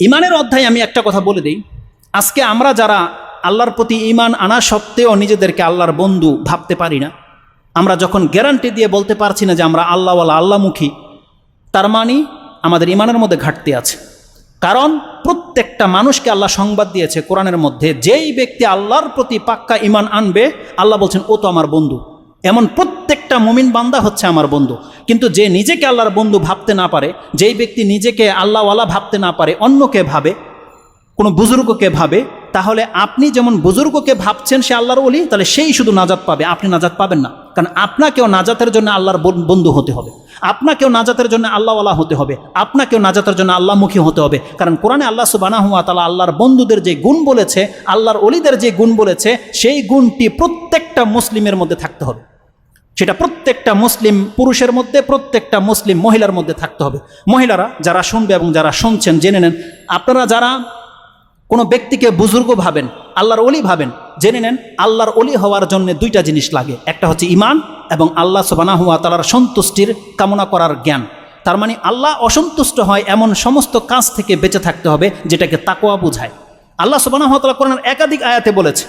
ইমানের অধ্যায় আমি একটা কথা বলে দিই। আজকে আমরা যারা আল্লাহর প্রতি ইমান আনা সত্ত্বেও নিজেদেরকে আল্লাহর বন্ধু ভাবতে পারি না, আমরা যখন গ্যারান্টি দিয়ে বলতে পারছি না যে আমরা আল্লাহওয়ালা, আল্লাহমুখী, তার মানে আমাদের ইমানের মধ্যে ঘাটতি আছে। কারণ প্রত্যেকটা মানুষকে আল্লাহ সংবাদ দিয়েছে কোরআনের মধ্যে, যেই ব্যক্তি আল্লাহর প্রতি পাক্কা ইমান আনবে, আল্লাহ বলছেন, ও তো আমার বন্ধু। এমন প্রত্যেকটা মুমিন বান্দা হচ্ছে আমার বন্ধু। কিন্তু যে নিজেকে আল্লাহর বন্ধু ভাবতে না পারে, যেই ব্যক্তি নিজেকে আল্লাহওয়ালা ভাবতে না পারে, অন্যকে ভাবে, কোনো বুজুর্গকে ভাবে, তাহলে আপনি যেমন বুজুর্গকে ভাবছেন সে আল্লাহর ওলি, তাহলে সেই শুধু নাজাত পাবে, আপনি নাজাত পাবেন না। কারণ আপনাকেও নাজাতের জন্য আল্লাহর বন- বন্ধু হতে হবে। আপনাকেও নাজাতের জন্য আল্লাহওয়ালা হতে হবে। আপনাকেও নাজাতের জন্য আল্লাহমুখী হতে হবে। কারণ কোরআনে আল্লাহ সুবানা হুয়া তালা আল্লাহর বন্ধুদের যে গুণ বলেছে, আল্লাহর অলিদের যে গুণ বলেছে, সেই গুণটি প্রত্যেকটা মুসলিমের মধ্যে থাকতে হবে। সেটা প্রত্যেকটা মুসলিম পুরুষের মধ্যে, প্রত্যেকটা মুসলিম মহিলার মধ্যে থাকতে হবে। মহিলারা যারা শুনবে এবং যারা শুনছেন, জেনে নেন। আপনারা যারা কোনো ব্যক্তিকে বুজুর্গ ভাবেন, আল্লাহর অলি ভাবেন, জেনে নেন, আল্লাহর অলি হওয়ার জন্য দুইটা জিনিস লাগে। একটা হচ্ছে ইমান এবং আল্লাহ সবানা হুয়া তালার সন্তুষ্টির কামনা করার জ্ঞান। তার মানে আল্লাহ অসন্তুষ্ট হয় এমন সমস্ত কাজ থেকে বেঁচে থাকতে হবে যেটাকে তাকোয়া বোঝায়। আল্লাহ সবানা হুয়া তালা কোরআনের একাধিক আয়াতে বলেছে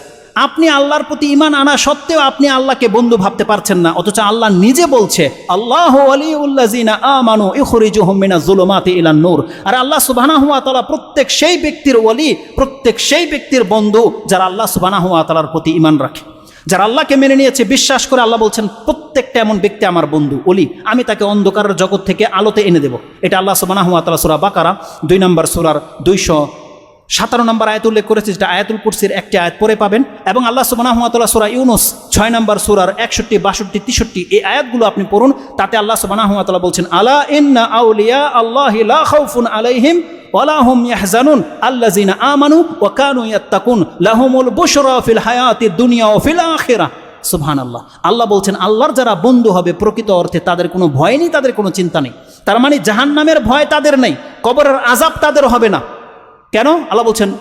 আপনি আল্লাহর প্রতি ইমান আনা সত্ত্বেও আপনি আল্লাহকে বন্ধু ভাবতে পারছেন না, অথচ আল্লাহ নিজে বলছে, আল্লাহ আলিউল্লাজিনা আমানু ইখরিজুহুমিনা জুলুমাতি ইলান নূর। আর আল্লাহ সুবহানাহু ওয়া তাআলা প্রত্যেক সেই ব্যক্তির ওলি প্রত্যেক সেই ব্যক্তির বন্ধু যারা আল্লাহ সুবহানাহু ওয়া তাআলার প্রতি ইমান রাখে। যারা আল্লাহকে মেনে নিয়েছে, বিশ্বাস করে আল্লাহ বলছেন, প্রত্যেকটা এমন ব্যক্তি আমার বন্ধু অলি আমি তাকে অন্ধকারের জগৎ থেকে আলোতে এনে দেব। এটা আল্লাহ সুবহানাহু ওয়া তাআলা সূরা বাকারা, দুই নম্বর সুরার দুইশো সাতান্ন নম্বর আয়াত উল্লেখ করেছে, যেটা আয়াতুল কুরসির একটি আয়াত পরে পাবেন। এবং আল্লাহ সুবানাহমাতাল্লাহ সুরা ইউনুস ছয় নম্বর সুরার একষট্টি, বাষট্টি, তেষট্টি এই আয়াতগুলো আপনি পড়ুন, তাতে আল্লাহ সুবানাহমাতাল্লাহ বলছেন, আলা ইন্না আউলিয়া আল্লাহ খাউফুন আলাইহিম ওয়ালা হুম ইয়াহজানুন। আল্লাযিনা আমানু ওয়া কানু ইয়াত্তাকুন, লাহুমুল বুশরা ফিল হায়াতিদ দুনিয়া ওয়া ফিল আখিরাহ সুবহান আল্লাহ আল্লাহ বলছেন, আল্লাহর যারা বন্ধু হবে প্রকৃত অর্থে তাদের কোনো ভয় নেই, তাদের কোনো চিন্তা নেই। তার মানে জাহান্নামের ভয় তাদের নেই, কবরের আজাব তাদের হবে না। কেন? আল্লাহ বলছেন,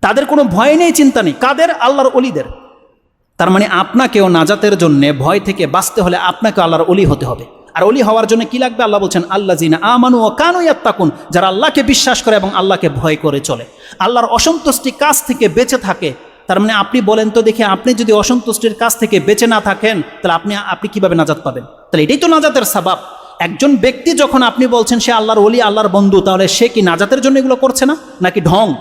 তাদের কোনো ভয় নেই, চিন্তা নেই। কাদের? আল্লাহর অলিদের। তার মানে আপনাকেও নাজাতের জন্য ভয় থেকে বাঁচতে হলে আপনাকে আল্লাহর অলি হতে হবে। আর অলি হওয়ার জন্য কি লাগবে? আল্লাহ বলছেন আল্লাহ জিনা আমানু ও কানু ইয়াত্তাকুন, যারা আল্লাহকে বিশ্বাস করে এবং আল্লাহকে ভয় করে চলে। আল্লাহর অসন্তুষ্টি কাজ থেকে বেঁচে থাকে। তার মানে আপনি বলেন তো দেখে, আপনি যদি অসন্তুষ্টির কাজ থেকে বেঁচে না থাকেন, তাহলে আপনি আপনি কীভাবে নাজাত পাবেন? তাহলে এটাই তো নাজাতের সাবাব। একজন ব্যক্তি যখন আপনি বলছেন সে আল্লাহর অলি আল্লাহর বন্ধু, তাহলে সে কি নাজাতের জন্য এগুলো করছে না? নাকি ঢং?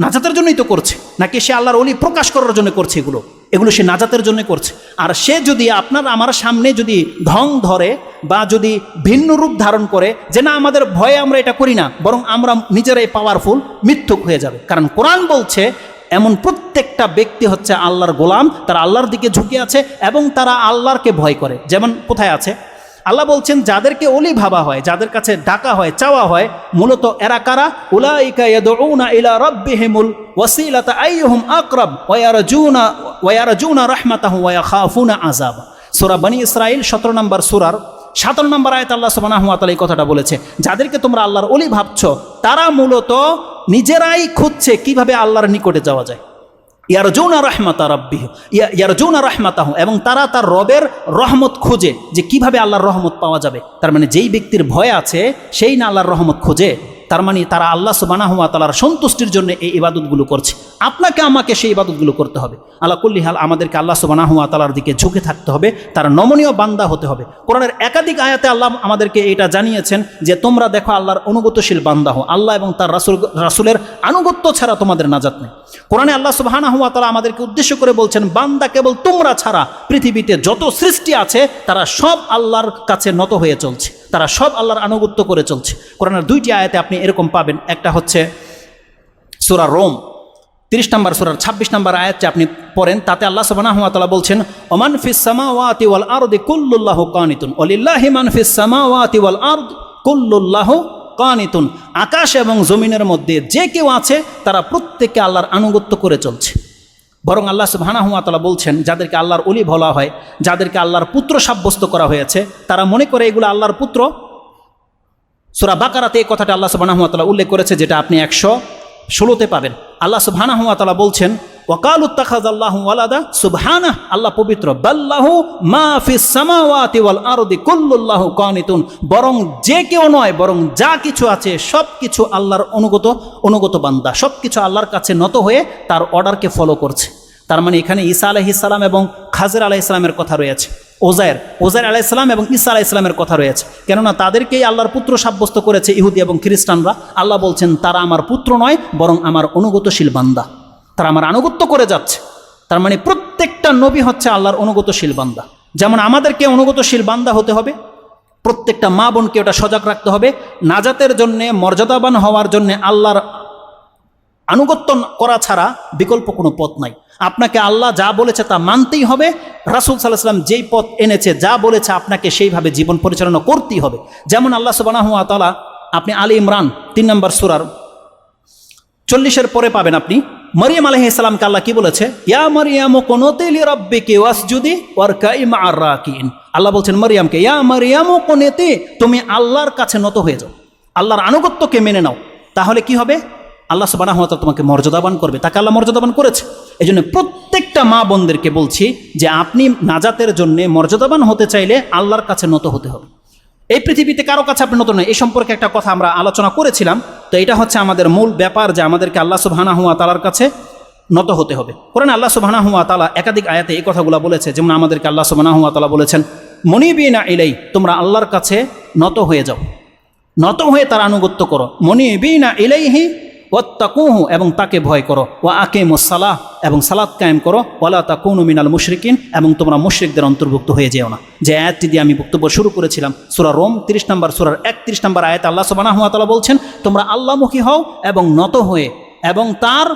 নাজাতের জন্যই তো করছে। নাকি সে আল্লাহর অলি প্রকাশ করার জন্য করছে এগুলো? এগুলো সে নাজাতের জন্য করছে। আর সে যদি আপনার, আমার সামনে যদি ঢং ধরে বা যদি ভিন্ন রূপ ধারণ করে যে না, আমাদের ভয়ে আমরা এটা করি না, বরং আমরা নিজেরাই পাওয়ারফুল মিথ্যুক হয়ে যাবে। কারণ কোরআন বলছে, এমন প্রত্যেকটা ব্যক্তি হচ্ছে আল্লাহর গোলাম, তারা আল্লাহর দিকে ঝুঁকে আছে এবং তারা আল্লাহরকে ভয় করে। যেমন কোথায় আছে? আল্লাহ বলছেন, যাদেরকে অলি ভাবা হয়, যাদের কাছে ডাকা হয়, চাওয়া হয়, মূলত এরা কারা? উলাইকা ইয়াদউনা ইলা রাব্বিহিমুল ওয়াসিলাতা, আইয়ুহুম আকরাব, ওয়া ইয়ারজুনা ওয়া ইয়ারজুনা রাহমাতাহু ওয়া ইয়াখাফুনা আযাব। সূরা বনি ইসরাইল 17 নম্বর সূরার সাতান্ন নম্বর আয়াত আল্লাহ সুবহানাহু এই কথাটা বলেছে, যাদেরকে তোমরা আল্লাহর অলি ভাবছ, তারা মূলত নিজেরাই খুঁজছে কীভাবে আল্লাহর নিকটে যাওয়া যায়। ইয়ারজৌনা রহমাতা রব্বিহ ইয়ারজৌনা রহমাতাহ, এবং তারা তার রবের রহমত খোঁজে যে কীভাবে আল্লাহর রহমত পাওয়া যাবে। তার মানে যেই ব্যক্তির ভয় আছে, সেই না আল্লাহর রহমত খোঁজে। তার মানে তারা আল্লাহ সুবানাহ তালার সন্তুষ্টির জন্য এই ইবাদতগুলো করছে। আপনাকে, আমাকে সেই ইবাদতগুলো করতে হবে। আল্লাহ কুল্লি হাল আমাদেরকে আল্লাহ সুবানাহুয়া তালার দিকে ঝুঁকে থাকতে হবে, তার নমনীয় বান্দা হতে হবে। কোরআনের একাধিক আয়াতে আল্লাহ আমাদেরকে এটা জানিয়েছেন যে, তোমরা দেখো আল্লাহর অনুগতশীল বান্দা হো আল্লাহ এবং তার রাসুল, রাসুলের আনুগত্য ছাড়া তোমাদের নাজাত নেই। কোরআনে আল্লাহ সুবাহানাহুয়া তালা আমাদেরকে উদ্দেশ্য করে বলছেন, বান্দা কেবল তোমরা ছাড়া পৃথিবীতে যত সৃষ্টি আছে, তারা সব আল্লাহর কাছে নত হয়ে চলছে, তারা সব আল্লাহর আনুগত্য করে চলছে। কোরআনের দুইটি আয়াতে আপনি এরকম পাবেন, একটা হচ্ছে সুরা রোম। তিরিশ নম্বর সুরার ছাব্বিশ নম্বর আয়াতটি আপনি পড়েন, তাতে আল্লাহ সুবাহ বলছেন, ওমান ফিস সামাওয়াতি ওয়াল আরদি কুল্লুল্লাহ কানিতুন। ওলিল্লাহি মান ফিস সামাওয়াতি ওয়াল আরদ কুল্লুল্লাহ কানিতুন। আকাশ এবং জমিনের মধ্যে যে কেউ আছে, তারা প্রত্যেকে আল্লাহর আনুগত্য করে চলছে। বরং আল্লাহ সুবাহানাহুয়াতালা বলছেন, যাদেরকে আল্লাহর অলি বলা হয়, যাদেরকে আল্লাহর পুত্র সাব্যস্ত করা হয়েছে, তারা মনে করে এগুলো আল্লাহর পুত্র? সুরা বাকারাতে এই কথাটা আল্লাহ সুবাহানাহুয়াতালা উল্লেখ করেছে, যেটা আপনি একশো ষোলোতে পাবেন। আল্লাহ সুবাহানাহুয়াতালা বলছেন, ওয়াকাল উত্তাখাজ আল্লাহ ওয়ালাদা সুবহানাহ। আল্লাহ পবিত্র, বাল্লাহু মা ফিস সামাওয়াতি ওয়াল আরদি কুল্লুল্লাহু কানিতুন। বরং যে কেউ নয়, বরং যা কিছু আছে সব কিছু আল্লাহর অনুগত অনুগত বান্দা সব কিছু আল্লাহর কাছে নত হয়ে তার অর্ডারকে ফলো করছে। তার মানে এখানে ঈসা আলাইহিসালাম এবং খাজর আলাহ ইসলামের কথা রয়েছে। ওজায়ের ওজায়ের আলাহ ইসলাম এবং ঈসা আলাহ ইসলামের কথা রয়েছে। কেননা তাদেরকেই আল্লাহর পুত্র সাব্যস্ত করেছে ইহুদি এবং খ্রিস্টানরা। আল্লাহ বলছেন, তারা আমার পুত্র নয়, বরং আমার অনুগতশীল বান্দা। তারা আমার আনুগত্য করে যাচ্ছে। তার মানে প্রত্যেকটা নবী হচ্ছে আল্লাহর অনুগতশীল বান্দা। যেমন আমাদেরকে অনুগতশীল বান্দা হতে হবে, প্রত্যেকটা মা বোনকে ওটা সজাগ রাখতে হবে। নাজাতের জন্যে, মর্যাদাবান হওয়ার জন্যে আল্লাহর আনুগত্য করা ছাড়া বিকল্প কোনো পথ নাই। আপনাকে আল্লাহ যা বলেছে তা মানতেই হবে। রাসুল সাল্লাহ সাল্লাম যেই পথ এনেছে, যা বলেছে, আপনাকে সেইভাবে জীবন পরিচালনা করতেই হবে। যেমন আল্লাহ সুবাহ তালা আপনি আলী ইমরান, তিন নম্বর সুরার চল্লিশের পরে পাবেন আপনি। মরিয়াম আলহ ইসলামকে আল্লাহ কি বলেছে? ইয়া মরিয়াম কোনতেলি রব্বিকে ওয়াসজুদি ওয়ার কাইমা আর রাকিন আল্লাহ বলছেন মরিয়ামকে, ইয়া মরিয়াম কোনেতে, তুমি আল্লাহর কাছে নত হয়ে যাও। আল্লাহর আনুগত্যকে মেনে নাও। তাহলে কি হবে? আল্লাহ সুবাহ তোমাকে মর্যাদাবান করবে। তাকে আল্লাহ মর্যাদাবান করেছে। এই জন্য প্রত্যেকটা মা বোনদেরকে বলছি যে আপনি নাজাতের জন্য মর্যাদাবান হতে চাইলে আল্লাহর কাছে নত হতে হবে। এই পৃথিবীতে কারও কাছে আপনি নতুন নয়। এই সম্পর্কে একটা কথা আমরা আলোচনা করেছিলাম। তো এটা হচ্ছে আমাদের মূল ব্যাপার যে আমাদেরকে আল্লাহ সুবহানা হুয়া তালার কাছে নত হতে হবে। কোরআন আল্লাহ সুবহানা হুয়া তালা একাধিক আয়াতে এই কথাগুলো বলেছে। যেমন আমাদেরকে আল্লাহ সুবহানা হুয়া তালা বলেছেন, মনিবিনা ইলাই, তোমরা আল্লাহর কাছে নত হয়ে যাও। নত হয়ে তার আনুগত্য করো। মনিবিনা ইলাইহি ওয়াত্তাকুহু এবং তাকে ভয় করো। ওয়া আকে সালাহ এবং সালাদ কায়েম করো। ওয়ালা তাকুনু মিনাল মুশরিকিন এবং তোমরা মুশরিকদের অন্তর্ভুক্ত হয়ে যেও না। যে আয়াতটি দিয়ে আমি বক্তব্য শুরু করেছিলাম, সুরা রোম তিরিশ নম্বর, সুরার একত্রিশ নম্বর আয়াত আল্লাহ সুবানা হুয়াতালা বলছেন, তোমরা আল্লাহমুখী হও এবং নত হয়ে এবং তার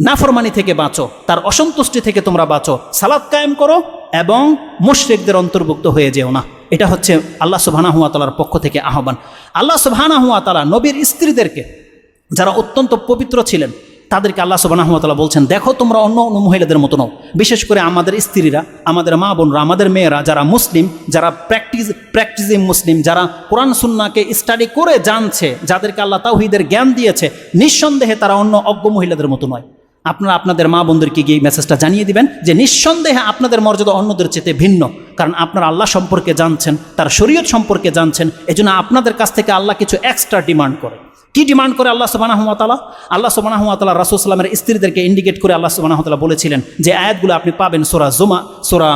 নাফরমানি থেকে বাঁচো, তার অসন্তুষ্টি থেকে তোমরা বাঁচো সালাদ কায়েম করো এবং মুশরিকদের অন্তর্ভুক্ত হয়ে যেও না। এটা হচ্ছে আল্লাহ সুবহানা হুয়া পক্ষ থেকে আহ্বান। আল্লাহ সুবহানা হুয়া নবীর স্ত্রীদেরকে যারা অত্যন্ত পবিত্র ছিলেন, তাদেরকে আল্লাহ সুবানাহমতাল্লাহ বলছেন, দেখো, তোমরা অন্য অন্য মহিলাদের মতো নও। বিশেষ করে আমাদের স্ত্রীরা, আমাদের মা বোনরা, আমাদের মেয়েরা, যারা মুসলিম, যারা প্র্যাকটিস প্র্যাকটিসিং মুসলিম, যারা কোরআন সুন্নাকে স্টাডি করে জানছে, যাদেরকে আল্লাহ তাহিদের জ্ঞান দিয়েছে, নিঃসন্দেহে তারা অন্য অজ্ঞ মহিলাদের মতো নয়। আপনারা আপনাদের মা বোনদেরকে গিয়ে মেসেজটা জানিয়ে দিবেন যে নিঃসন্দেহে আপনাদের মর্যাদা অন্যদের চেতে ভিন্ন। কারণ আপনারা আল্লাহ সম্পর্কে জানছেন, তার শরীয়ত সম্পর্কে জানছেন, এজন্য আপনাদের কাছ থেকে আল্লাহ কিছু এক্সট্রা ডিমান্ড করে। কি ডিমান্ড করে আল্লাহ সুবানাহমতালা আল্লাহ সুবানাহমতালা রাসুসাল্লামের স্ত্রীদেরকে ইন্ডিকেট করে আল্লাহ সুবানাহতালা বলেছিলেন যে আয়াতগুলো আপনি পাবেন সোরা জুমা, সোরা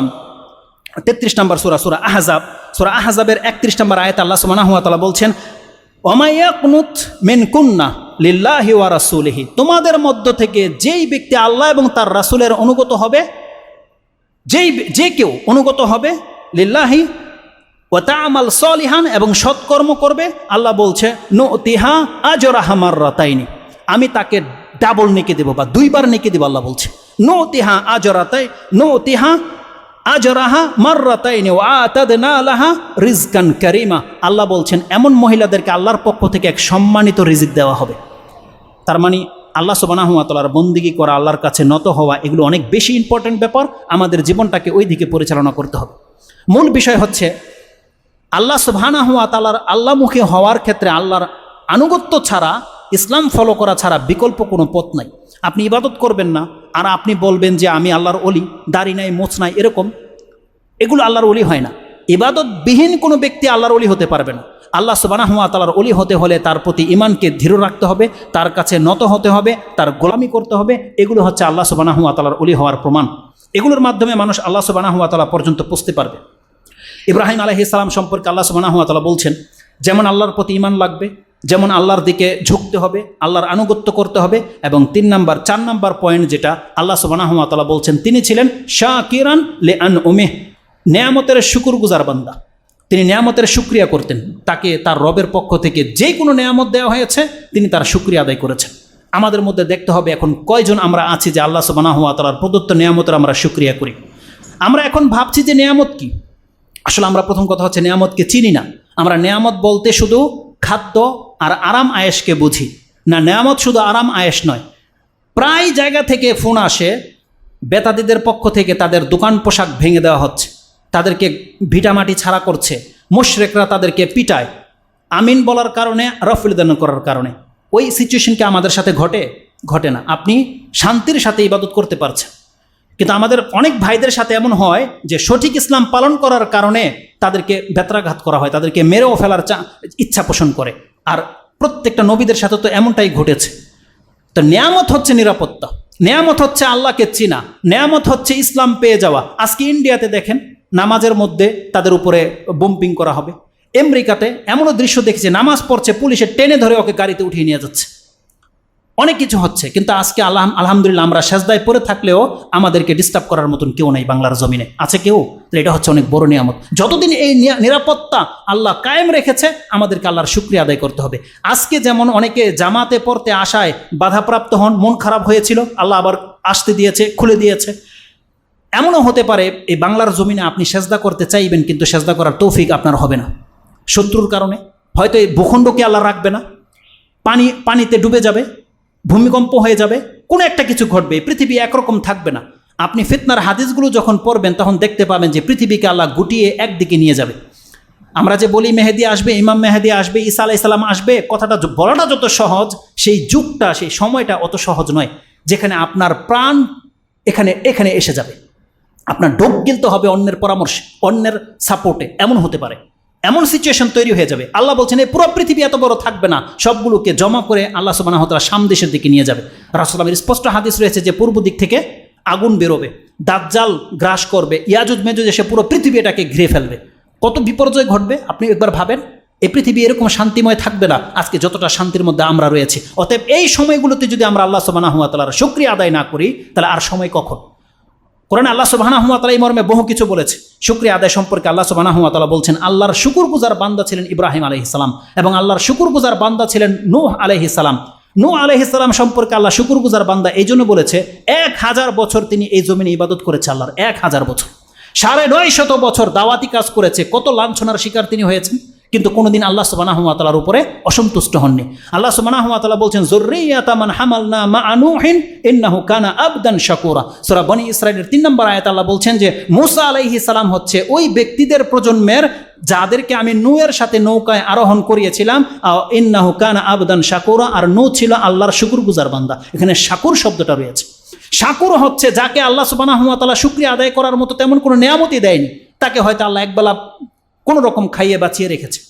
তেত্রিশ নম্বর সোরা সোরা আহজাব। সোরা আহজাবের একত্রিশ নম্বর আয়াত আল্লাহ সুবানাহতালা বলছেন অমায়াকুনুত মেন কুন্না লিল্লাহি ওয়া রাসুলিহি। তোমাদের মধ্য থেকে যেই ব্যক্তি আল্লাহ এবং তার রাসুলের অনুগত হবে, যেই যে কেউ অনুগত হবে, লিল্লাহি ওতা আমাল সলিহান এবং সৎকর্ম করবে, আল্লাহ বলছে নো তিহা আজরাহামার রতাইনি আমি তাকে ডাবল নেকে দেবো বা দুইবার নেকে দেবো, আল্লাহ বলছে। নো তিহা আজরাতাই নো তিহা আজরাহা মার রতাইনি ও আতাদ না আলাহা রিজকান করিমা। আল্লাহ বলছেন, এমন মহিলাদেরকে আল্লাহর পক্ষ থেকে এক সম্মানিত রিজিক দেওয়া হবে। তার মানে আল্লাহ সুবানাহমাতালার বন্দিগি করা আল্লাহর কাছে নত হওয়া এগুলো অনেক বেশি ইম্পর্ট্যান্ট ব্যাপার। আমাদের জীবনটাকে ওই দিকে পরিচালনা করতে হবে। মূল বিষয় হচ্ছে, আল্লাহ সুবহানা হুয়া তালার আল্লাহমুখী হওয়ার ক্ষেত্রে আল্লাহর আনুগত্য ছাড়া, ইসলাম ফলো করা ছাড়া বিকল্প কোনো পথ নাই। আপনি ইবাদত করবেন না, আর আপনি বলবেন যে আমি আল্লাহর অলি দাড়ি নাই, মোচ নাই, এরকম, এগুলো আল্লাহর অলি হয় না। ইবাদতবিহীন কোনো ব্যক্তি আল্লাহর অলি হতে পারবে না। আল্লাহ সুবানাহ তালার অলি হতে হলে তার প্রতি ইমানকে দৃঢ় রাখতে হবে, তার কাছে নত হতে হবে, তার গোলামি করতে হবে, এগুলো হচ্ছে আল্লাহ সুবানাহ তালার অলি হওয়ার প্রমাণ। এগুলোর মাধ্যমে মানুষ আল্লাহ সুবানাহ তালা পর্যন্ত পুষতে পারবে। ইব্রাহিম আলহ ইসলাম সম্পর্কে আল্লাহ সুবানাহতালা বলছেন, যেমন আল্লাহর প্রতি ইমান লাগবে, যেমন আল্লাহর দিকে ঝুঁকতে হবে, আল্লাহর আনুগত্য করতে হবে এবং তিন নাম্বার, চার নাম্বার পয়েন্ট যেটা আল্লাহ সুবানাহতালা বলছেন, তিনি ছিলেন শাহ কিরান লে আন ওমেহ নেয়ামতের শুকুর গুজার বান্দা। তিনি নেয়ামতের সুক্রিয়া করতেন। তাকে তার রবের পক্ষ থেকে যে কোনো নেয়ামত দেওয়া হয়েছে, তিনি তার সুক্রিয়া আদায় করেছেন। আমাদের মধ্যে দেখতে হবে এখন কয়জন আমরা আছি যে আল্লাহ সুবানাহতালার প্রদত্ত নেয়ামতের আমরা সুক্রিয়া করি। আমরা এখন ভাবছি যে নেয়ামত কী? আসলে আমরা প্রথম কথা হচ্ছে নিয়ামতকে চিনি না। আমরা নেয়ামত বলতে শুধু খাদ্য আর আরাম আয়েসকে বুঝি। না, নেয়ামত শুধু আরাম আয়েস নয়। প্রায় জায়গা থেকে ফোন আসে বেতাদিদের পক্ষ থেকে তাদের দোকান পোশাক ভেঙে দেওয়া হচ্ছে। তাদেরকে ভিটামাটি ছাড়া করছে। মুশরেকরা তাদেরকে পিটায়। আমিন বলার কারণে রফিলদান করার কারণে। ওই সিচুয়েশনকে আমাদের সাথে ঘটে? ঘটে না। আপনি শান্তির সাথে ইবাদত করতে পারছেন। কিন্তু আমাদের অনেক ভাইদের সাথে এমন হয় যে, সঠিক ইসলাম পালন করার কারণে তাদেরকে বেত্রাঘাত করা হয়, তাদেরকে মেরেও ফেলার ইচ্ছা পোষণ করে। আর প্রত্যেকটা নবীদের সাথে তো এমনটাই ঘটেছে। তো নেয়ামত হচ্ছে নিরাপত্তা। নেয়ামত হচ্ছে আল্লাহকে চিনা। নেয়ামত হচ্ছে ইসলাম পেয়ে যাওয়া। আজকে ইন্ডিয়াতে দেখেন নামাজের মধ্যে তাদের উপরে বম্পিং করা হবে। আমেরিকাতে এমনও দৃশ্য দেখেছি, নামাজ পড়ছে, পুলিশে টেনে ধরে ওকে গাড়িতে উঠিয়ে নিয়ে যাচ্ছে। অনেক কিছু হচ্ছে, কিন্তু আজকে আল্লাহ আলহামদুলিল্লাহ আমরা সেজদায় পড়ে থাকলেও আমাদেরকে ডিস্টার্ব করার মতন কেউ নাই বাংলার জমিনে। আছে কেউ? এটা হচ্ছে অনেক বড় নিয়ামত। যতদিন এই নিরাপত্তা আল্লাহ কায়েম রেখেছে, আমাদেরকে আল্লাহর শুক্রিয়া আদায় করতে হবে। আজকে যেমন অনেকে জামাতে পড়তে আসায় বাধাপ্রাপ্ত হন, মন খারাপ হয়েছিল, আল্লাহ আবার আসতে দিয়েছে, খুলে দিয়েছে। এমনও হতে পারে, এই বাংলার জমিনে আপনি সেজদা করতে চাইবেন, কিন্তু সেজদা করার তৌফিক আপনার হবে না। শত্রুর কারণে। হয়তো এই ভূখণ্ডকে আল্লাহ রাখবে না। পানি, পানিতে ডুবে যাবে, ভূমিকম্প হয়ে যাবে, কোনো একটা কিছু ঘটবে পৃথিবী একরকম থাকবে না। আপনি ফিতনার হাদিসগুলো যখন পড়বেন, তখন দেখতে পাবেন যে পৃথিবীকে আল্লাহ গুটিয়ে একদিকে নিয়ে যাবে। আমরা যে বলি মেহেদি আসবে, ইমাম মেহেদি আসবে ইসা আলাহ ইসলাম আসবে, কথাটা বলাটা যত সহজ, সেই যুগটা, সেই সময়টা অত সহজ নয়, যেখানে আপনার প্রাণ এখানে এখানে এসে যাবে। আপনার ডোক গিলতে হবে অন্যের পরামর্শে, অন্যের সাপোর্টে। এমন হতে পারে। এমন সিচুয়েশন তৈরি হয়ে যাবে। আল্লাহ বলছেন এই পুরো পৃথিবী এত বড় থাকবে না। সবগুলোকে জমা করে আল্লাহ সুবাহ তালা সামদেশের দিকে নিয়ে যাবে। রাসুলামের স্পষ্ট হাদিস রয়েছে যে পূর্ব দিক থেকে আগুন বেরোবে, দাজ্জাল গ্রাস করবে, ইয়াজুজ মেজুজ এসে পুরো পৃথিবী এটাকে ঘিরে ফেলবে। কত বিপর্যয় ঘটবে, আপনি একবার ভাবেন? এই পৃথিবী এরকম শান্তিময় থাকবে না, আজকে যতটা শান্তির মধ্যে আমরা রয়েছি। অতএব এই সময়গুলোতে যদি আমরা আল্লাহ সুবাহ তালার শুক্রিয়া আদায় না করি, তাহলে আর সময় কখন? কোরআন আল্লাহ হুয়াতালা এই মর্মে বহু কিছু বলেছে। শুক্রিয়া আদায় সম্পর্কে আল্লাহ সুবাহানা হুয়াতালা বলছেন, আল্লাহর শুকুর গুজার বান্দা ছিলেন ইব্রাহিম আলহিসাম এবং আল্লাহর শুকুর গুজার বান্দা ছিলেন নূহ আলহিসাম নূহ আলহিসাম সম্পর্কে আল্লাহ শুকুর গুজার বান্দা এই জন্য বলেছে, এক হাজার বছর তিনি এই জমিনে ইবাদত করেছে আল্লাহর, এক হাজার বছর। সাড়ে নয় শত বছর দাওয়াতি কাজ করেছে, কত লাঞ্ছনার শিকার তিনি হয়েছেন। কিন্তু কোনোদিন আল্লাহ সুবানাহমাতালার উপরে অসন্তুষ্ট হননি। আল্লাহ সুবানাহমাতালা বলছেন জরুরিয়াতামান হামালনা মা আনুহিন ইন্নাহু কানা আবদান শাকুরা। সূরা বনি ইসরাইলের তিন নম্বর আয়াত আল্লাহ বলছেন যে, মুসা আলাইহিস সালাম হচ্ছে ওই ব্যক্তিদের প্রজন্মের যাদেরকে আমি নূয়ের সাথে নৌকায় আরোহণ করিয়েছিলাম ইন্নাহু কানা আবদান শাকুরা, আর নৌ ছিল আল্লাহর শুকুর গুজার বান্দা। এখানে শাকুর শব্দটা রয়েছে। শাকুর হচ্ছে যাকে আল্লাহ সুবানাহমাতালা শুক্রিয়া আদায় করার মতো তেমন কোনো নেয়ামতি দেয়নি। তাকে হয়তো আল্লাহ একবেলা কোনো রকম খাইয়ে বাঁচিয়ে রেখেছে।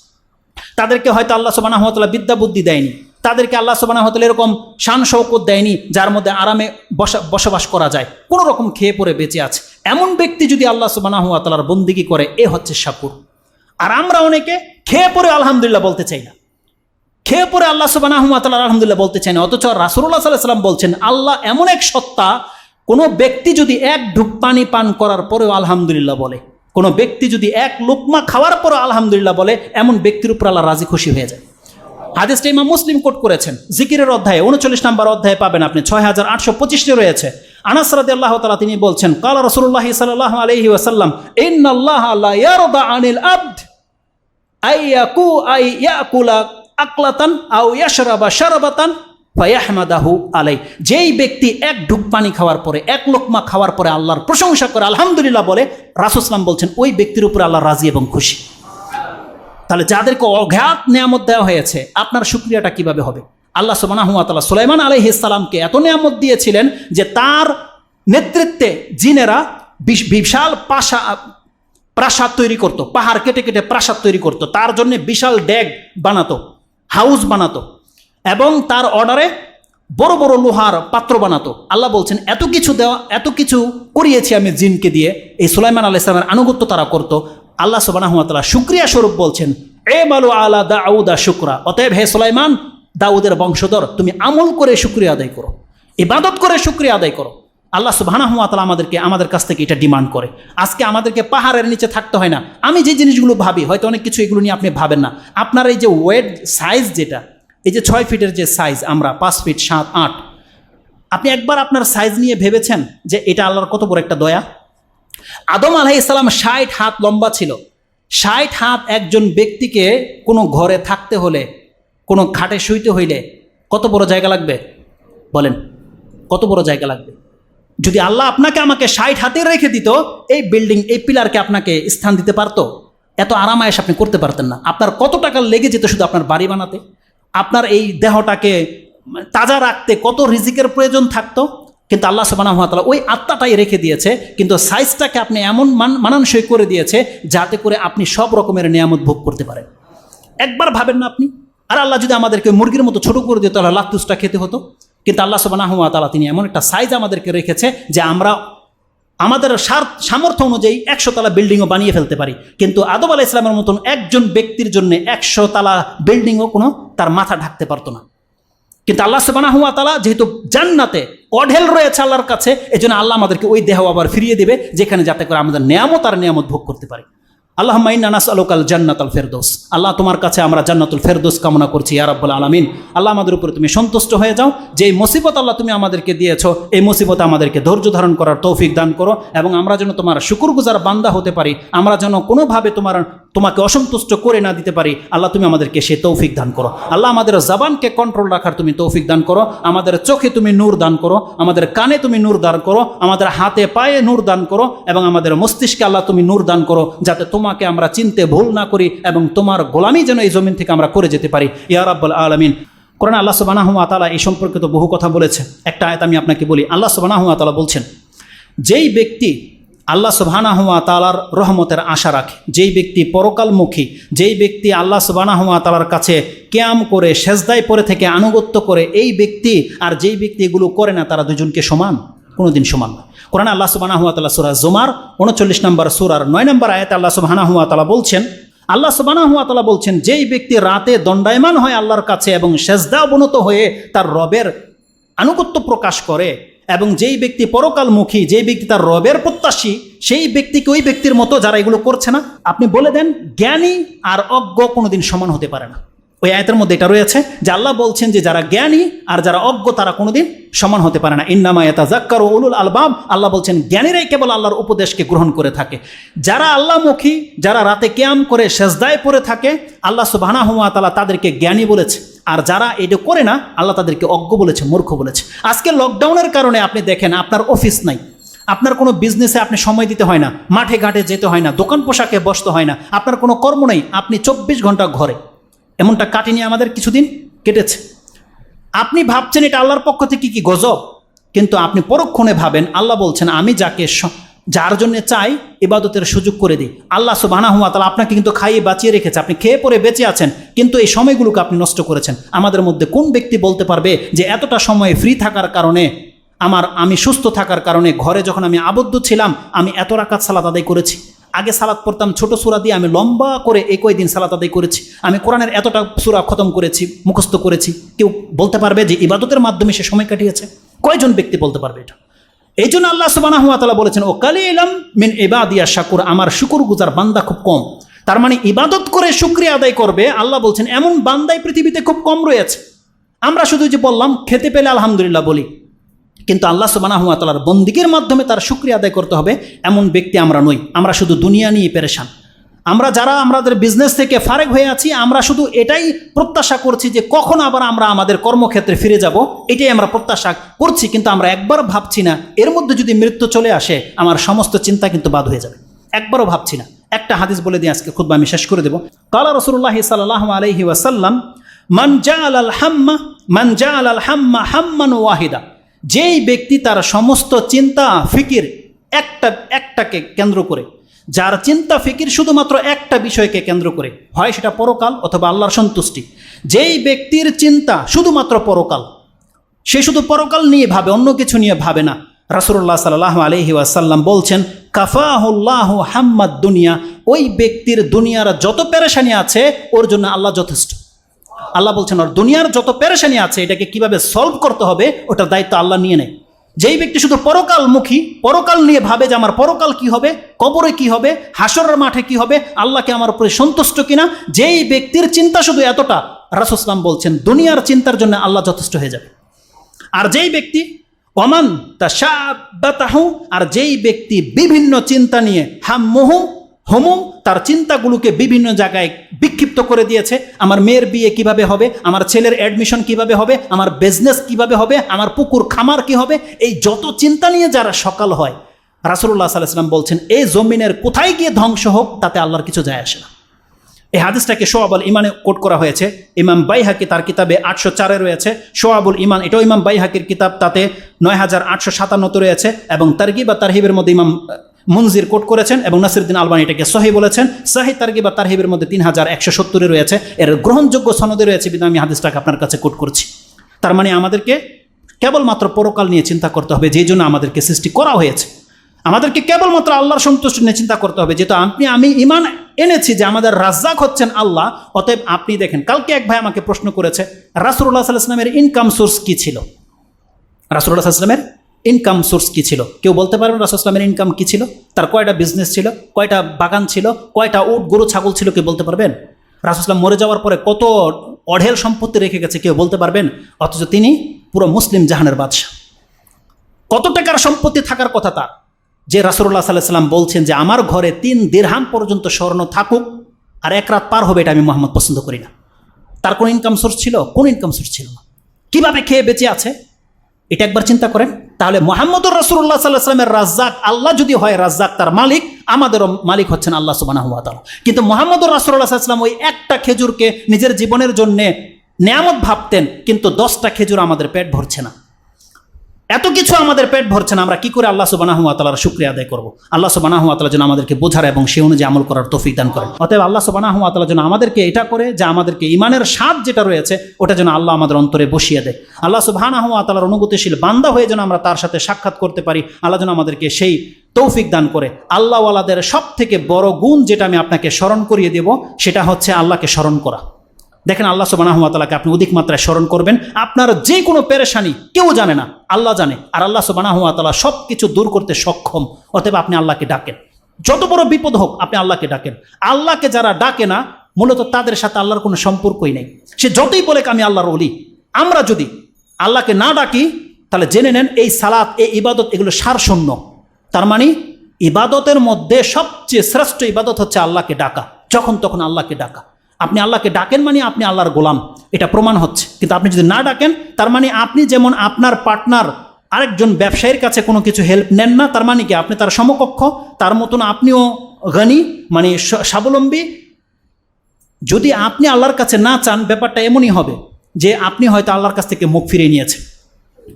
তাদেরকে হয়তো আল্লাহ সুবানাহতালা বিদ্যা বুদ্ধি দেয়নি। তাদেরকে আল্লাহ সুবানাহতাল এরকম শান শৌকত দেয়নি, যার মধ্যে আরামে বসা বসবাস করা যায়। কোনো রকম খেয়ে পরে বেঁচে আছে। এমন ব্যক্তি যদি আল্লাহ সুবানাহতালার বন্দিগি করে, এ হচ্ছে শাকুর। আর আমরা অনেকে খেয়ে পরে আলহামদুলিল্লাহ বলতে চাই না। খেয়ে পরে আল্লাহ সুবানাহতাল আলহামদুলিল্লাহ বলতে চাই না। অথচ রাসুল্লাহ সাল্লাহ সাল্লাম বলছেন, আল্লাহ এমন এক সত্তা, কোনো ব্যক্তি যদি এক ঢুক পানি পান করার পরেও আলহামদুলিল্লাহ বলে। কোনো ব্যক্তি যদি এক লোকমা খাওয়ার পর আলহামদুলিল্লাহ বলে, এমন ব্যক্তির উপর আল্লাহ রাজি খুশি হয়ে যায়। হাদিসটা ইমাম মুসলিম কোট করেছেন। জিকিরের অধ্যায়ে, উনচল্লিশ নম্বর অধ্যায়ে পাবেন আপনি ছয় হাজার আটশো পঁচিশটি রয়েছে। আনাস রাদি আল্লাহ তালা তিনি বলছেন, কালা রসুল্লাহ সাল্লাহ আলহি ওয়াসাল্লাম, ইন্নাল্লাহ আল্লাহ ইয়ারদা আনিল আব্দ আইয়াকু আই ইয়াকুলা আকলাতান ইয়াশরাবা শারাবাতান ফায়াহমাদাহু আলাই। যেই ব্যক্তি এক ঢুক পানি খাওয়ার পরে, এক লোকমা খাওয়ার পরে আল্লাহর প্রশংসা করে, আলহামদুলিল্লাহ বলে রাসুসলাম বলছেন, ওই ব্যক্তির উপরে আল্লাহ রাজি এবং খুশি। তাহলে যাদেরকে অজ্ঞাত নিয়ামত দেওয়া হয়েছে, আপনার সুক্রিয়াটা কীভাবে হবে? আল্লাহ সুবানাহুয়াতাল্লাহ সুলাইমান আলহ ইসলামকে এত নিয়ামত দিয়েছিলেন যে তার নেতৃত্বে জিনেরা বিশ- বিশাল পাশা, প্রাসাদ তৈরি করত, পাহাড় কেটে কেটে প্রাসাদ তৈরি করত, তার জন্য বিশাল ড্যাগ বানাতো, হাউস বানাতো। এবং তার অর্ডারে বড় বড় লোহার পাত্র বানাতো। আল্লাহ বলছেন, এত কিছু দেওয়া, এত কিছু করিয়েছি আমি জিনকে দিয়ে। এই সুলাইমান আলাহ ইসলামের আনুগত্য তারা করতো। আল্লাহ সুবানাহতালা শুক্রিয়া স্বরূপ বলছেন এ বালু আলা দাউদা শুক্রা। অতএব হে সুলাইমান, দাউদের বংশধর, তুমি আমল করে শুক্রিয়া আদায় করো। ইবাদত করে শুক্রিয়া আদায় করো। আল্লাহ সুবাহানহমাতালা আমাদেরকে, আমাদের কাছ থেকে এটা ডিমান্ড করে। আজকে আমাদেরকে পাহাড়ের নিচে থাকতে হয় না। আমি যে জিনিসগুলো ভাবি, হয়তো অনেক কিছু এগুলো নিয়ে আপনি ভাবেন না। আপনার এই যে ওয়েট, সাইজ যেটা এই যে ছয় ফিটের যে সাইজ আমরা পাঁচ ফিট সাত, আট, আপনি একবার আপনার সাইজ নিয়ে ভেবেছেন যে এটা আল্লাহর কত বড় একটা দয়া? আদম আলাহ ইসলাম ষাট হাত লম্বা ছিল। ষাট হাত একজন ব্যক্তিকে কোনো ঘরে থাকতে হলে, কোনো খাটে শুইতে হইলে কত বড় জায়গা লাগবে? বলেন, কত বড় জায়গা লাগবে? যদি আল্লাহ আপনাকে আমাকে ষাট হাতে রেখে দিত, এই বিল্ডিং এই পিলারকে আপনাকে স্থান দিতে পারতো, এত আরামায়েশ আপনি করতে পারতেন না। আপনার কত টাকা লেগে যেত শুধু আপনার বাড়ি বানাতে? আপনার এই দেহটাকে তাজা রাখতে কত রিজিকের প্রয়োজন থাকতো? কিন্তু আল্লাহ সুবাহ ওই আত্মাটাই রেখে দিয়েছে, কিন্তু সাইজটাকে আপনি এমন মান, মানানসই করে দিয়েছে, যাতে করে আপনি সব রকমের নিয়ামত ভোগ করতে পারেন। একবার ভাবেন না আপনি, আর আল্লাহ যদি আমাদেরকে মুরগির মতো ছোট করে দিত, তাহলে লাত্তুসটা খেতে হতো। কিন্তু আল্লাহ সুবাহ তালা তিনি এমন একটা সাইজ আমাদেরকে রেখেছে যে আমরা আমাদের সামর্থ্য অনুযায়ী একশো তালা বিল্ডিংও বানিয়ে ফেলতে পারি। কিন্তু আদব আলাহ ইসলামের মতন একজন ব্যক্তির জন্য একশো তালা বিল্ডিংও কোনো তার মাথা ঢাকতে পারতো না। কিন্তু আল্লাহ সুবানা হুয়া তালা যেহেতু জান্নাতে অঢেল রয়েছে আল্লাহর কাছে এই আল্লাহ আমাদেরকে ওই দেহ আবার ফিরিয়ে দেবে, যেখানে যাতে করে আমাদের নিয়ামত আর নিয়ামত ভোগ করতে পারি। আল্লাহ মাইনানাস আলোকাল জান্নাতুল ফেরদোস। আল্লাহ তোমার কাছে আমরা জান্নাতুল ফেরদোস কামনা করছি ইয়ারাব্বুল আলমিন। আল্লাহ আমাদের উপরে তুমি সন্তুষ্ট হয়ে যাও। যে এই মুসিবত আল্লাহ তুমি আমাদেরকে দিয়েছ, এই মুসিবত আমাদেরকে ধৈর্য ধারণ করার তৌফিক দান করো এবং আমরা যেন তোমার শুকুরগুজার বান্দা হতে পারি, আমরা যেন কোনোভাবে তোমার, তোমাকে অসন্তুষ্ট করে না দিতে পারি, আল্লাহ তুমি আমাদেরকে সে তৌফিক দান করো। আল্লাহ আমাদের জবানকে কন্ট্রোল রাখার তুমি তৌফিক দান করো, আমাদের চোখে তুমি নূর দান করো, আমাদের কানে তুমি নূর দান করো, আমাদের হাতে পায়ে নূর দান করো এবং আমাদের মস্তিষ্কে আল্লাহ তুমি নূর দান করো, যাতে তোমাকে আমরা চিনতে ভুল না করি এবং তোমার গোলামি যেন এই জমিন থেকে আমরা করে যেতে পারি। ইয়া রাব্বুল আলামিন। কোরআন আল্লাহ সুবহানাহু ওয়া তাআলা এই সম্পর্কিত বহু কথা বলেছে। একটা আয়াত আমি আপনাকে বলি। আল্লাহ সুবহানাহু ওয়া তাআলা বলছেন, যেই ব্যক্তি আল্লাহ সুবহানাহুয়া তালার রহমতের আশা রাখে, যেই ব্যক্তি পরকালমুখী, যেই ব্যক্তি আল্লাহ সুবহানাহুয়া তালার কাছে ক্যাম করে, সেজদায় পরে থেকে আনুগত্য করে, এই ব্যক্তি আর যেই ব্যক্তি এগুলো করে না, তারা দুজনকে সমান। কোনোদিন সমান না কোরআন আল্লাহ তালা সুরা জুমার উনচল্লিশ নম্বর সুরার নয় নম্বর আয়াতে আল্লাহ তালা বলছেন, আল্লাহ তালা বলছেন, যেই ব্যক্তি রাতে দণ্ডায়মান হয় আল্লাহর কাছে এবং সেজদা অবনত হয়ে তার রবের আনুগত্য প্রকাশ করে এবং যেই ব্যক্তি পরকালমুখী, যেই ব্যক্তি তার রবের প্রত্যাশী, সেই ব্যক্তিকে ওই ব্যক্তির মতো যারা এগুলো করছে না, আপনি বলে দেন, জ্ঞানী আর অজ্ঞ কোনোদিন সমান হতে পারে না। ওই আয়তের মধ্যে এটা রয়েছে যে আল্লাহ বলছেন যে যারা জ্ঞানী আর যারা অজ্ঞ, তারা কোনোদিন সমান হতে পারে না। ইন্নামা এতা জাক্কার ও উলুল আলবাব। আল্লাহ বলছেন, জ্ঞানীরাই কেবল আল্লাহর উপদেশকে গ্রহণ করে থাকে। যারা আল্লাহমুখী, যারা রাতে ক্যাম করে সেজদায় পড়ে থাকে, আল্লাহ সুবাহানা হুয়া তালা তাদেরকে জ্ঞানী বলেছে। আর যারা এটা করে না, আল্লাহ তাদেরকে অজ্ঞ বলেছে, মূর্খ বলেছে। আজকে লকডাউনের কারণে আপনি দেখেন, আপনার অফিস নাই। আপনার কোনো বিজনেসে আপনি সময় দিতে হয় না, মাঠে ঘাটে যেতে হয় না, দোকান পোশাকে বসতে হয় না, আপনার কোনো কর্ম নেই, আপনি চব্বিশ ঘণ্টা ঘরে। এমনটা কাটিনি আমাদের কিছুদিন, কেটেছে। আপনি ভাবছেন এটা আল্লাহর পক্ষ থেকে কি গজব? কিন্তু আপনি পরক্ষণে ভাবেন, আল্লাহ বলছেন, আমি যাকে যার জন্য চাই, ইবাদতের সুযোগ করে দিই। আল্লাহ সুবাহানা হুয়া তালা আপনাকে কিন্তু খাইয়ে বাঁচিয়ে রেখেছে। আপনি খেয়ে পরে বেঁচে আছেন, কিন্তু এই সময়গুলোকে আপনি নষ্ট করেছেন। আমাদের মধ্যে কোন ব্যক্তি বলতে পারবে যে, এতটা সময় ফ্রি থাকার কারণে, আমার, আমি সুস্থ থাকার কারণে, ঘরে যখন আমি আবদ্ধ ছিলাম, আমি এত রাকাত সালাত আদায় করেছি? আগে সালাত পড়তাম ছোট সুরা দিয়ে আমি লম্বা করে এই কয়দিন সালাত আদায় করেছি। আমি কোরআনের এতটা সুরা খতম করেছি, মুখস্থ করেছি। কেউ বলতে পারবে যে ইবাদতের মাধ্যমে সে সময় কাটিয়েছে। কয়জন ব্যক্তি বলতে পারবে এটা? এই জন্য আল্লাহ তালা বলেছেন, ও কালি এলাম মিন ইবাদিয়া শাকুর, আমার শুকুর গুজার বান্দা খুব কম। তার মানে ইবাদত করে শুক্রিয়া আদায় করবে, আল্লাহ বলছেন, এমন বান্দাই পৃথিবীতে খুব কম রয়েছে। আমরা শুধু যে বললাম, খেতে পেলে আলহামদুলিল্লাহ বলি। কিন্তু আল্লাহ সুবানাহ তালার বন্দিকের মাধ্যমে তার শুক্রিয়া আদায় করতে হবে, এমন ব্যক্তি আমরা নই। আমরা শুধু দুনিয়া নিয়ে পেরেশান। আমরা যারা আমাদের বিজনেস থেকে ফারেক হয়ে আছি, আমরা শুধু এটাই প্রত্যাশা করছি যে কখন আবার আমরা আমাদের কর্মক্ষেত্রে ফিরে যাব, এটাই আমরা প্রত্যাশা করছি, কিন্তু আমরা একবার ভাবছি না। এর মধ্যে যদি মৃত্যু চলে আসে, আমার সমস্ত চিন্তা কিন্তু বাদ হয়ে যাবে। একবারও ভাবছি না। একটা হাদিস বলে দিয়ে আজকে খুদ্া আমি শেষ করে দেবো। কালা রসুল্লাহ সাল্লাহ আলহি ওয়াসাল্লাম, মান জা আল হাম্মা, মান জা আল হাম্মা হাম্মান ওয়াহিদা। যেই ব্যক্তি তার সমস্ত চিন্তা, ফিকির একটা, একটাকে কেন্দ্র করে, যার চিন্তা, ফিকির শুধুমাত্র একটা বিষয়কে কেন্দ্র করে, হয় সেটা পরকাল অথবা আল্লাহর সন্তুষ্টি। যেই ব্যক্তির চিন্তা শুধুমাত্র পরকাল, সে শুধু পরকাল নিয়ে ভাবে, অন্য কিছু নিয়ে ভাবে না। রাসুল্লাহ সাল্লাহ আলহি ওয়াসাল্লাম বলছেন, কাফাহুল্লাহ হাম্মাদ দুনিয়া। ওই ব্যক্তির দুনিয়ার যত পেরেশানি আছে, ওর জন্য আল্লাহ যথেষ্ট। আল্লাহ বলছেন ওর দুনিয়ার যত পেরেশানি আছে, এটাকে কীভাবে সলভ করতে হবে, ওটার দায়িত্ব আল্লাহ নিয়ে নেয়। যেই ব্যক্তি শুধু পরকালমুখী, পরকাল নিয়ে ভাবে যে আমার পরকাল কি হবে, কবরে কি হবে, হাসরের মাঠে কি হবে, আল্লাহকে আমার উপরে সন্তুষ্ট কিনা, যেই ব্যক্তির চিন্তা শুধু এতটা রাসুসলাম বলছেন, দুনিয়ার চিন্তার জন্য আল্লাহ যথেষ্ট হয়ে যাবে। আর যেই ব্যক্তি অমান তা সাহু আর যেই ব্যক্তি বিভিন্ন চিন্তা নিয়ে হাম্মুহু হোমুম তার চিন্তাগুলোকে বিভিন্ন জায়গায় বিক্ষিপ্ত করে দিয়েছে। আমার মেয়ের বিয়ে কীভাবে হবে? আমার ছেলের অ্যাডমিশন কীভাবে হবে? আমার বিজনেস কীভাবে হবে? আমার পুকুর খামার কি হবে? এই যত চিন্তা নিয়ে যারা সকাল হয় রাসুল্লাহ সাল্লাম বলছেন এই জমিনের কোথায় গিয়ে ধ্বংস হোক, তাতে আল্লাহর কিছু যায় আসে না। এই হাদিসটাকে সোয়াবুল ইমানে কোট করা হয়েছে। ইমাম বাইহাকি তার কিতাবে আটশো চারে রয়েছে। সোয়াবুল ইমান এটাও ইমাম বাইহাকির কিতাব, তাতে নয় হাজার আটশো সাতান্নতে রয়েছে এবং তারগি বা তারহিবের মধ্যে ইমাম আহ, মুনজির কোট করেছেন এবং নাসিরুদ্দিন আলবানি এটাকে সহি বলেছেন। সাহি তারগি বা তারহিবের মধ্যে তিন হাজার একশো সত্তরে রয়েছে। এর গ্রহণযোগ্য সনদে রয়েছে বিধান আমি হাদিসটাকে আপনার কাছে কোট করছি। তার মানে আমাদেরকে কেবলমাত্র পরকাল নিয়ে চিন্তা করতে হবে যেই জন্য আমাদেরকে সৃষ্টি করা হয়েছে। আমাদেরকে কেবলমাত্র আল্লাহর সন্তুষ্টি নিয়ে চিন্তা করতে হবে যেহেতু আপনি আমি ইমান এনেছি যে আমাদের রাজ্জাক হচ্ছেন আল্লাহ। অতএব আপনি দেখেন কালকে এক ভাই আমাকে প্রশ্ন করেছে রাসুল্লাহ সাল্লাহামের ইনকাম সোর্স কী ছিল? রাসুল্লাহ সাল্লামের ইনকাম সোর্স কি ছিল? কেউ বলতে পারবেন রাসুলামের ইনকাম কি ছিল? তার কয়টা বিজনেস ছিল? কয়টা বাগান ছিল? কয়টা উট, গরু, ছাগল ছিল কেউ বলতে পারবেন? রাসুসলাম মরে যাওয়ার পরে কত অঢেল সম্পত্তি রেখে গেছে কেউ বলতে পারবেন? অথচ তিনি পুরো মুসলিম জাহানের বাদশাহ। কত টাকার সম্পত্তি থাকার কথা তার? যে রাসুল্লাহ সাল্লাহ সাল্লাম বলছেন যে আমার ঘরে তিন দেড়হাম পর্যন্ত স্বর্ণ থাকুক আর এক রাত পার হবে এটা আমি মোহাম্মদ পছন্দ করি না। তার কোন ইনকাম সোর্স ছিল? কোন ইনকাম সোর্স ছিল না। কীভাবে খেয়ে বেঁচে আছে? এটা একবার চিন্তা করেন। তাহলে মোহাম্মদুর রসুল্লাহ সাল্লাহ সাল্লামের রাজ্জাক আল্লাহ যদি হয়, রাজ্জাক তার মালিক আমাদেরও মালিক হচ্ছেন আল্লাহ সুবাহ কিন্তু মোহাম্মদুর রসুল্লাহ সাল্লাম ওই একটা খেজুরকে নিজের জীবনের জন্যে নেয়ামত ভাবতেন, কিন্তু দশটা খেজুর আমাদের পেট ভরছে না। এত কিছু আমাদের পেট ভরছে না, আমরা কি করে আল্লাহ সুবানাহ তালার শুক্রিয়া আদায় করব? আল্লাহ সুবানাহ তালা যেন আমাদেরকে বোঝার এবং সে অনুযায়ী আমল করার তৌফিক দান করেন। অতএব আল্লাহ সুবানাহ তালা যেন আমাদেরকে এটা করে যে আমাদেরকে ইমানের স্বাদ যেটা রয়েছে, ওটা যেন আল্লাহ আমাদের অন্তরে বসিয়ে দেয়। আল্লাহ সুবাহানাহ তালার অনুভূতিশীল বান্দা হয়ে যেন আমরা তার সাথে সাক্ষাৎ করতে পারি, আল্লাহ যেন আমাদেরকে সেই তৌফিক দান করে। আল্লাহওয়ালাদের সব থেকে বড় গুণ যেটা আমি আপনাকে স্মরণ করিয়ে দেব, সেটা হচ্ছে আল্লাহকে স্মরণ করা। দেখেন আল্লাহ সুবানাহতালাকে আপনি অধিক মাত্রায় স্মরণ করবেন। আপনার যে কোনো পেরেশানি কেউ জানে না, আল্লাহ জানে। আর আল্লাহ সুবানাহতালা সব কিছু দূর করতে সক্ষম, অতএব আপনি আল্লাহকে ডাকেন। যত বড় বিপদ হোক, আপনি আল্লাহকে ডাকেন। আল্লাহকে যারা ডাকে না, মূলত তাদের সাথে আল্লাহর কোনো সম্পর্কই নেই। সে যতই বলে আমি আল্লাহর অলি আমরা যদি আল্লাহকে না ডাকি, তাহলে জেনে নেন এই সালাত, এই ইবাদত এগুলো সারশূন্য তার মানে ইবাদতের মধ্যে সবচেয়ে শ্রেষ্ঠ ইবাদত হচ্ছে আল্লাহকে ডাকা, যখন তখন আল্লাহকে ডাকা। আপনি আল্লাহকে ডাকেন মানে আপনি আল্লাহর গোলাম। এটা প্রমাণ হচ্ছে। কিন্তু আপনি যদি না ডাকেন, তার মানে আপনি যেমন আপনার পার্টনার আরেকজন ব্যবসায়ীর কাছে কোনো কিছু হেল্প নেন না, তার মানে কি? আপনি তার সমকক্ষ, তার মতন আপনিও গানি মানে স্বাবলম্বী। যদি আপনি আল্লাহর কাছে না চান, ব্যাপারটা এমনই হবে যে আপনি হয়তো আল্লাহর কাছ থেকে মুখ ফিরিয়ে নিয়েছেন।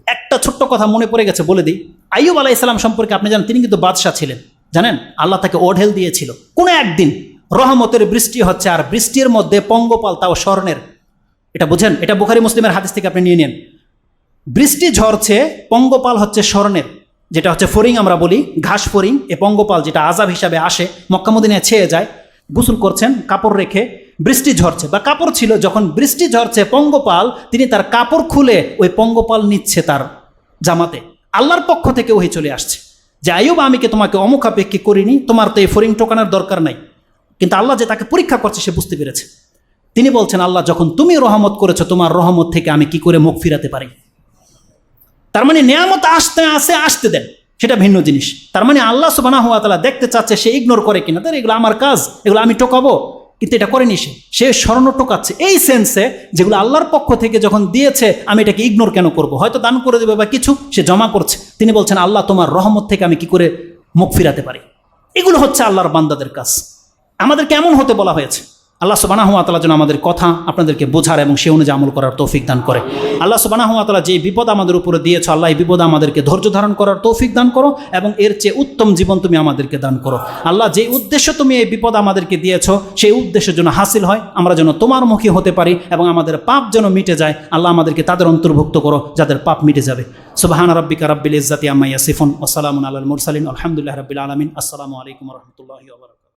একটা ছোট্ট কথা মনে পড়ে গেছে, বলে দিই। আইয়ুব আলাহ ইসলাম সম্পর্কে আপনি জানেন, তিনি কিন্তু বাদশাহ ছিলেন। জানেন? আল্লাহ তাকে ওঢেল দিয়েছিল। কোনো একদিন রহমতের বৃষ্টি হচ্ছে আর বৃষ্টির মধ্যে পঙ্গপাল তাও স্বর্ণের। এটা বুঝেন? এটা বুখারি মুসলিমের হাদিস থেকে আপনি নিয়ে নেন। বৃষ্টি ঝরছে, পঙ্গপাল হচ্ছে স্বর্ণের। যেটা হচ্ছে ফরিং আমরা বলি, ঘাস ফরিং। এ পঙ্গপাল যেটা আজাব হিসাবে আসে মক্কামুদিনে ছেয়ে যায়, গোসল করছেন, কাপড় রেখে বৃষ্টি ঝরছে। বা কাপড় ছিল, যখন বৃষ্টি ঝরছে, পঙ্গপাল, তিনি তার কাপড় খুলে ওই পঙ্গপাল নিচ্ছে তার জামাতে। আল্লাহর পক্ষ থেকে ওই চলে আসছে। যে আয়ুব আমি কি তোমাকে অমুখাপেক্ষী করিনি? তোমার তো এই ফরিং টোকানোর দরকার নাই। কিন্তু আল্লাহ যে তাকে পরীক্ষা করছে, সে বুঝতে পেরেছে। তিনি বলছেন, আল্লাহ, যখন তুমি রহমত করেছ, তোমার রহমত থেকে আমি কি করে মুখ ফিরাতে পারি? তার মানে নিয়ামত আসতে আসে, আসতে দেন। সেটা ভিন্ন জিনিস। তার মানে আল্লাহ সুবানা হুয়া তালা দেখতে চাচ্ছে, সে ইগনোর করে কিনা। তার এগুলো আমার কাজ, এগুলো আমি টোকাবো। কিন্তু এটা করেনি সে। সে স্মরণ টোকাচ্ছে। এই সেন্সে যেগুলো আল্লাহর পক্ষ থেকে যখন দিয়েছে, আমি এটাকে ইগনোর কেন করব? হয়তো দান করে দেবে বা কিছু, সে জমা করছে। তিনি বলছেন, আল্লাহ, তোমার রহমত থেকে আমি কি করে মুখ ফিরাতে পারি? এগুলো হচ্ছে আল্লাহর বান্দাদের কাজ। আমাদের কেমন হতে বলা হয়েছে? আল্লাহ সুবানা হুয়াতালা যেন আমাদের কথা আপনাদেরকে বোঝার এবং সে অনুযায়ী আমল করার তৌফিক দান করে। আল্লাহ সুবানা হুয়াতালা যে বিপদ আমাদের উপরে দিয়েছ, আল্লাহ এই বিপদ আমাদেরকে ধৈর্য ধারণ করার তৌফিক দান করো এবং এর চেয়ে উত্তম জীবন তুমি আমাদেরকে দান করো। আল্লাহ যে উদ্দেশ্য তুমি এই বিপদ আমাদেরকে দিয়েছ, সেই উদ্দেশ্যের জন্য হাসিল হয়। আমরা যেন তোমার মুখী হতে পারি এবং আমাদের পাপ যেন মিটে যায়, আল্লাহ আমাদেরকে তাদের অন্তর্ভুক্ত করো, যাদের পাপ মিটে যাবে। সুবাহান রব্বিকা রব্বিল ইজ্জাতি আম্মাইয়া সিফন ওসালামুন আল মুরসালিন, আলহামদুলিল্লাহ রবিল আলমিন। আসসালামু আলাইকুম রহমতুল্লাহ